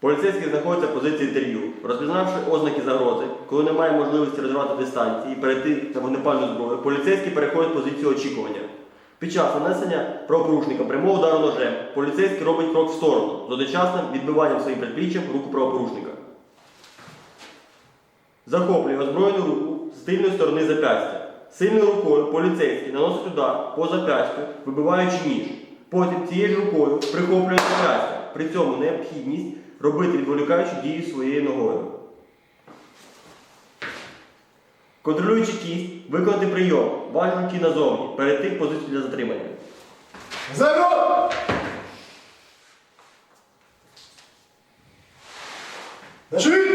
Поліцейський знаходиться в позиції інтерв'ю. Розпізнавши ознаки загрози, коли немає можливості розірвати дистанції і перейти на вогнепальну зброю, поліцейський переходить в позицію очікування. Під час нанесення правопорушника прямого удару ножем поліцейський робить крок в сторону з одночасним відбиванням своїм предпліччям руку правопорушника. Захоплює озброєну руку з тильної сторони зап'ястя. Сильною рукою поліцейський наносить удар по зап'ястю, вибиваючи ніж. Потім цією ж рукою прихоплює зап'ястя. При цьому необхідність робити відволікаючу дію своєю ногою. Контролюючи кість, виконати прийом, важливі руки назовні, перейти в позицію для затримання. На швидкість!